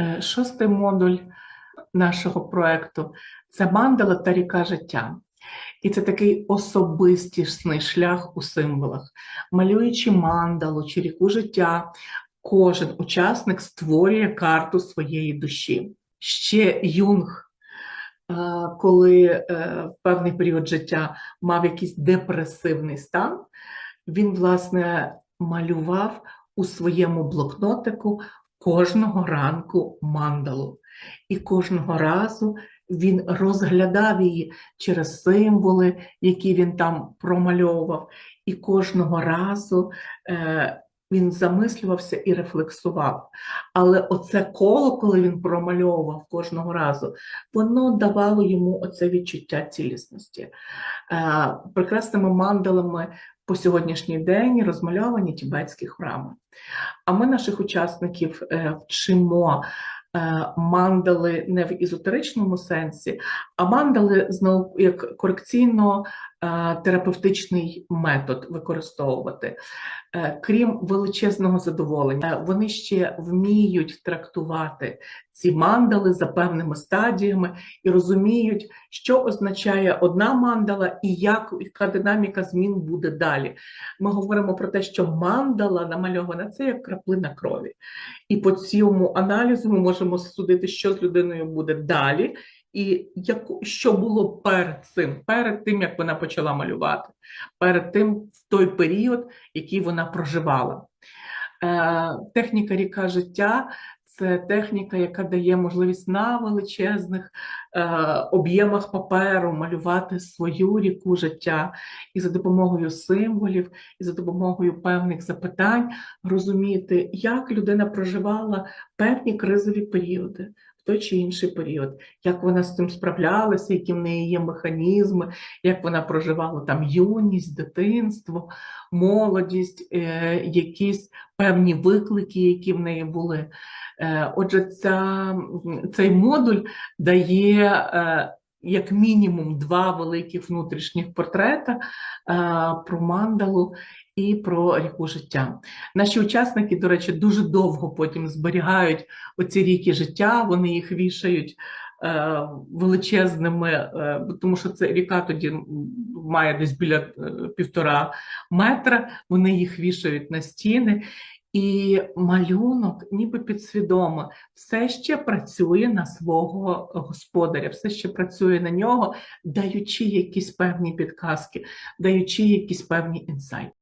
Е, Шостий модуль нашого проекту це мандала та ріка життя. І це такий особистісний шлях у символах. Малюючи мандалу чи ріку життя, кожен учасник створює карту своєї душі. Ще Юнг, е, коли е, в певний період життя мав якийсь депресивний стан, він, власне, малював у своєму блокнотику кожного ранку мандалу. І кожного разу він розглядав її через символи, які він там промальовував, і кожного разу е, він замислювався і рефлексував. Але оце коло, коли він промальовував кожного разу, воно давало йому оце відчуття цілісності. Е, прекрасними мандалами по сьогоднішній день розмальовані тібетські храми. А ми наших учасників е, вчимо е, мандали не в езотеричному сенсі, а мандали як наук- як корекційно-терапевтичний метод використовувати. Е, Крім величезного задоволення, е, вони ще вміють трактувати ці мандали за певними стадіями і розуміють, що означає одна мандала і як, яка динаміка змін буде далі. Ми говоримо про те, що мандала намальована це як краплина крові. І по цьому аналізу ми можемо судити, що з людиною буде далі, і яку, що було перед цим, перед тим, як вона почала малювати, перед тим в той період, який вона проживала. Е, техніка ріка життя це техніка, яка дає можливість на величезних е, об'ємах паперу малювати свою ріку життя і за допомогою символів, і за допомогою певних запитань розуміти, як людина проживала певні кризові періоди. Той чи інший період, як вона з цим справлялася, які в неї є механізми, як вона проживала там юність, дитинство, молодість, е, якісь певні виклики, які в неї були. Е, Отже, ця, цей модуль дає е, як мінімум два великих внутрішніх портрета е, про мандалу і про ріку життя. Наші учасники, до речі, дуже довго потім зберігають оці ріки життя, вони їх вішають. е, Величезними, е, тому що це ріка тоді має десь біля півтора метра, вони їх вішають на стіни, і малюнок, ніби підсвідомо, все ще працює на свого господаря, все ще працює на нього, даючи якісь певні підказки, даючи якісь певні інсайти.